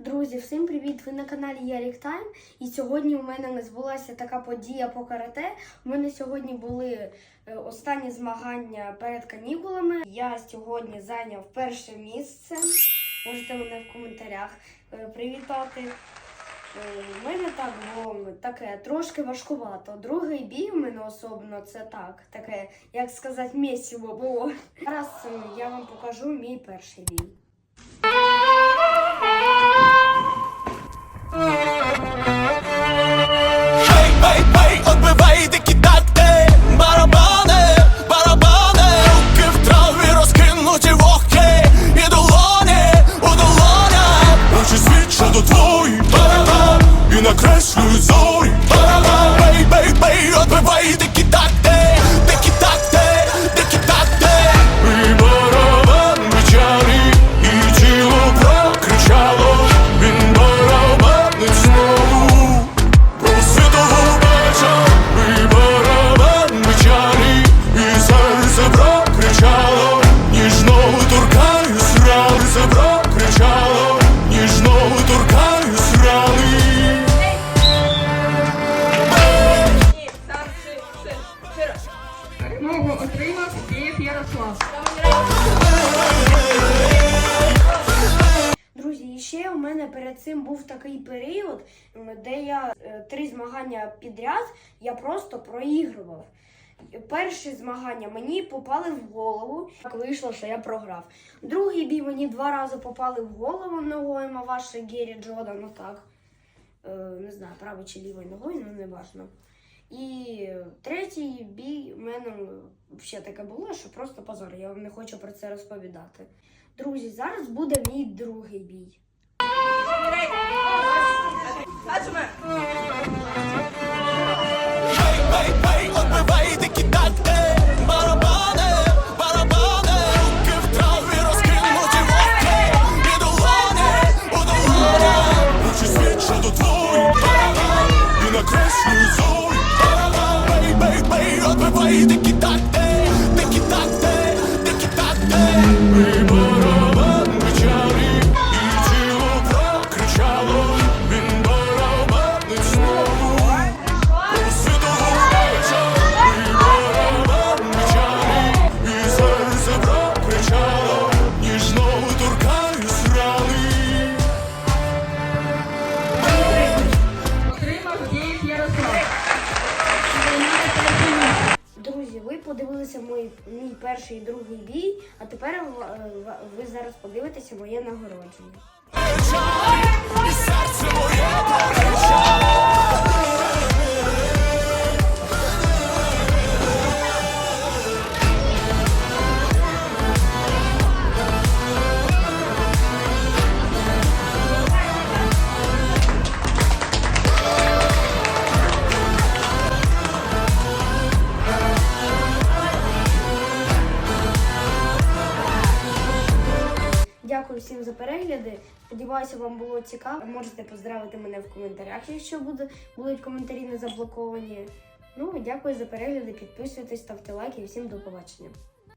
Друзі, всім привіт! Ви на каналі Ярік Тайм. І сьогодні у мене не збулася така подія по карате. У мене сьогодні були е, останні змагання перед канікулами. Я сьогодні зайняв перше місце. Можете мене в коментарях е, привітати. Е, У мене так було таке трошки важкувато. Другий бій у мене особливо це так, таке, як сказати, місіво було. Зараз я вам покажу мій перший бій. Güçlü zor. Hey! Перемогу отримав Київ Ярослав. Друзі, і ще у мене перед цим був такий період, де я е, три змагання підряд я просто проігрував. Перші змагання мені попали в голову. Так вийшло, що я програв. Другий бій мені два рази попали в голову ногою Маваши Гері Джода, ну так. Е, не знаю, правою чи лівою ногою, ну не важно. І третій бій у мене ще таке було, що просто позор. Я вам не хочу про це розповідати. Друзі, зараз буде мій другий бій. Aggressors on. Oh, baby, baby, up and wait to get that подивилися мій, мій перший і другий бій, а тепер в- ви зараз подивитеся моє нагородження. Дякую всім за перегляди. Сподіваюся, вам було цікаво. Можете поздравити мене в коментарях, якщо буде, будуть коментарі не заблоковані. Ну, дякую за перегляди. Підписуйтесь, ставте лайки всім до побачення.